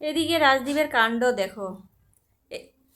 এদিকে রাজদীপের কাণ্ড দেখো।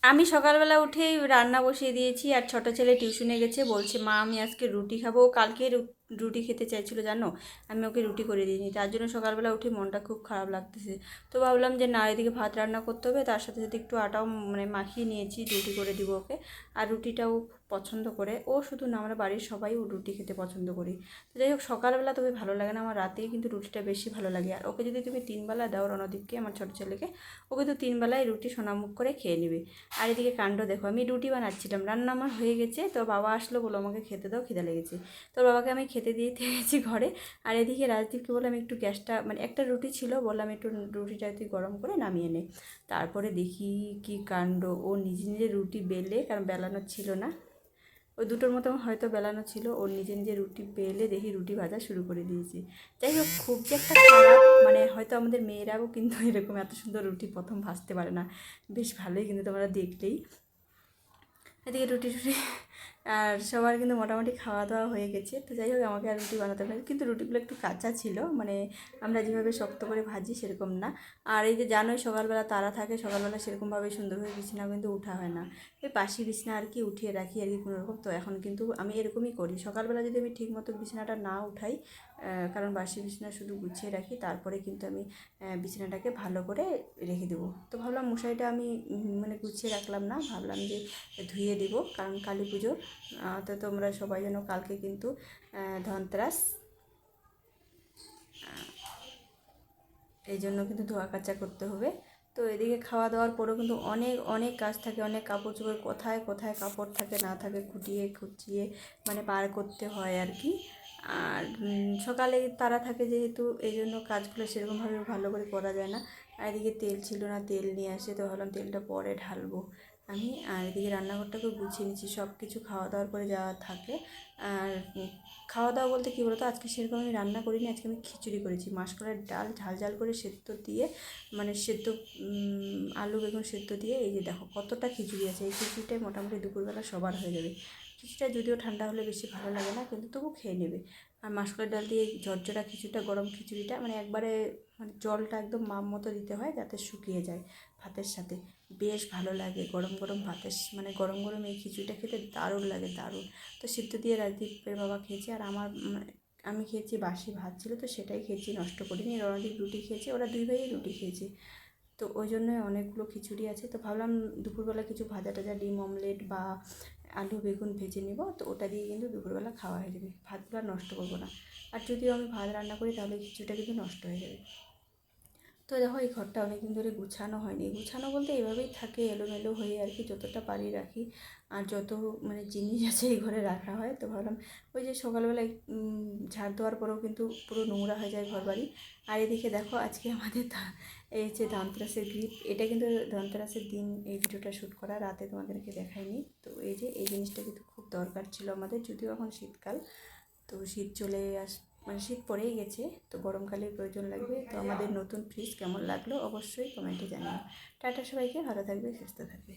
আমি সকালবেলা উঠেই রান্না বসিয়ে দিয়েছি আর ছোট ছেলে টিউশনে গেছে, বলছে, মা, আমি আজকে রুটি খাব কালকে রুটি খেতে চাইছিল, জানো? আমি ওকে রুটি করে দিইনি। তার জন্য সকালবেলা উঠে মনটা খুব খারাপ লাগতেছে। তো ভাবলাম যে, না, এদিকে ভাত রান্না করতে হবে। তার সাথে সাথে একটু আটাও মানে মাখিয়ে নিয়েছি, রুটি করে দিব ওকে। আর রুটিটাও পছন্দ করে। ও শুধু না, আমরা বাড়ির সবাই ও রুটি খেতে পছন্দ করি। তো যাই হোক, সকালবেলা তবে ভালো লাগে না আমার, রাতেই কিন্তু রুটিটা বেশি ভালো লাগে। আর ওকে যদি তুমি তিনবেলা দাও রণদীপকে, আমার ছোটো ছেলেকে, ও কিন্তু তিনবেলায় রুটি সোনামুখ করে খেয়ে নেবে। আর এদিকে কাণ্ড দেখো, আমি রুটি বানাচ্ছিলাম, রান্না আমার হয়ে গেছে। তো বাবা আসলো বলো আমাকে খেতে দাও, খিদে লেগেছে। তো বাবাকে আমি খেতে দিয়ে গেছি ঘরে। আর এদিকে রাজদীপকে বললাম, একটু গ্যাসটা মানে একটা রুটি ছিল, বললাম, একটু রুটিটা তুই গরম করে নামিয়ে নে। তারপরে দেখি কি কাণ্ড। ও নিজে নিজে রুটি বেলে, কারণ বেলানো ছিল না। ওই দুটোর মতো হয়তো বেলানো ছিল। ওর নিজে নিজে রুটি বেলে দেখি রুটি ভাজা শুরু করে দিয়েছি। যাই হোক, খুব যে একটা খারাপ মানে হয়তো আমাদের মেয়েরাও কিন্তু এরকম এত সুন্দর রুটি প্রথম ভাজতে পারে না। বেশ ভালোই কিন্তু তোমরা দেখলেই। এদিকে রুটি টুটি আর সবার কিন্তু মোটামুটি খাওয়া দাওয়া হয়ে গেছে। তো যাই হোক, আমাকে আর রুটি বানাতে হবে কিন্তু রুটিগুলো একটু কাঁচা ছিল মানে আমরা যেভাবে শক্ত করে ভাজি সেরকম না। আর এই যে জানোই সকালবেলা তারা থাকে, সকালবেলা সেরকমভাবে সুন্দরভাবে বিছানা কিন্তু উঠা হয় না। ওই পাশি বিছানা আর কি উঠিয়ে রাখি আর কি কোনো রকম তো এখন কিন্তু আমি এরকমই করি। সকালবেলা যদি আমি ঠিকমতো বিছানাটা না উঠাই কারণ বাসি বিছানা শুধু গুছিয়ে রাখি, তারপরে কিন্তু আমি বিছানাটাকে ভালো করে রেখে দেবো। তো ভাবলাম মশারিটা আমি মানে গুছিয়ে রাখলাম না, ভাবলাম যে ধুয়ে দেবো, কারণ কালী পুজো আহ, তো তোমরা সবাই যেন কালকে কিন্তু ধনতেরাস এই জন্য কিন্তু ধোয়া কাচা করতে হবে। তো এদিকে খাওয়া দাওয়ার পরেও কিন্তু অনেক অনেক কাজ থাকে অনেক কাপড় চোপড় কোথায় কোথায় কাপড় থাকে না থাকে খুঁটিয়ে খুঁচিয়ে মানে পার করতে হয় আর কি। আর সকালে তারা থাকে যেহেতু এই জন্য কাজগুলো সেরকমভাবে ভালো করে করা যায় না। এদিকে তেল ছিল না তেল নিয়ে আসে তো ভাবলাম তেলটা পরে ঢালবো। আমি আর এদিকে রান্নাঘরটাকে গুছিয়ে নিচ্ছি সব কিছু খাওয়া দাওয়ার পরে যা থাকে। আর খাওয়া দাওয়া বলতে কী বলতো, আজকে সেরকম আমি রান্না করিনি, আজকে আমি খিচুড়ি করেছি। মাসকলার ডাল, ঝাল ঝাল করে সেদ্ধ দিয়ে মানে সেদ্ধ আলু, বেগুন সেদ্ধ দিয়ে, এই যে দেখো কতটা খিচুড়ি আছে। এই খিচুড়িটাই মোটামুটি দুপুরবেলা সবার হয়ে যাবে। খিচুড়িটা যদিও ঠান্ডা হলে বেশি ভালো লাগে না, কিন্তু তবু খেয়ে নেবে। আর মাসকলার ডাল দিয়ে ঝরঝরা খিচুড়িটা, গরম খিচুড়িটা মানে একবারে মানে জলটা একদম মাপ মতো দিতে হয় যাতে শুকিয়ে যায় ভাতের সাথে। বেশ ভালো লাগে গরম গরম ভাতের মানে গরম গরম এই খিচুড়িটা খেতে দারুণ লাগে, দারুণ। তো সিদ্ধ দিয়ে রাজদীপের বাবা খেয়েছে আর আমার মানে আমি খেয়েছি বাসি ভাত ছিল তো সেটাই খেয়েছি, নষ্ট করিনি। রণদীপ রুটি খেয়েছে, ওরা দুই ভাইই রুটি খেয়েছে। তো ওই জন্যই অনেকগুলো খিচুড়ি আছে। তো ভাবলাম দুপুরবেলা কিছু ভাজা টাজা ডিম অমলেট বা আলু, বেগুন ভেজে নেব। তো ওটা দিয়ে কিন্তু দুপুরবেলা খাওয়া হয়ে যাবে। ভাতগুলো নষ্ট করব না। আর যদিও আমি ভাত রান্না করি, তাহলে খিচুড়িটা কিন্তু নষ্ট হয়ে যাবে। তো দেখো এই ঘরটা অনেকদিন ধরে গুছানো হয়নি। গুছানো বলতে এভাবেই থাকে এলোমেলো হয়ে আর কি যতটা পারি রাখি। আর যত মানে জিনিস আছে এই ঘরে রাখা হয় তো ভাবলাম ওই যে সকালবেলা উম, ঝাড় দেওয়ার পরেও কিন্তু পুরো নোংরা হয়ে যায় ঘর বাড়ি আর এদিকে দেখো আজকে আমাদের এই যে ধনতেরাসের গ্রিপ এটা কিন্তু ধনতেরাসের দিন এই ভিডিওটা শ্যুট করা রাতে তোমাদেরকে দেখাইনি। তো এই যে এই জিনিসটা কিন্তু খুব দরকার ছিল আমাদের যদিও এখন শীতকাল। তো শীত চলে আস মানে শীত পড়েই গেছে, তো গরমকালে প্রয়োজন লাগবে। তো আমাদের নতুন ফ্রিজ কেমন লাগল অবশ্যই কমেন্টে জানিও। টাটা সবাইকে, ভালো থাকবে, সুস্থ থাকবে।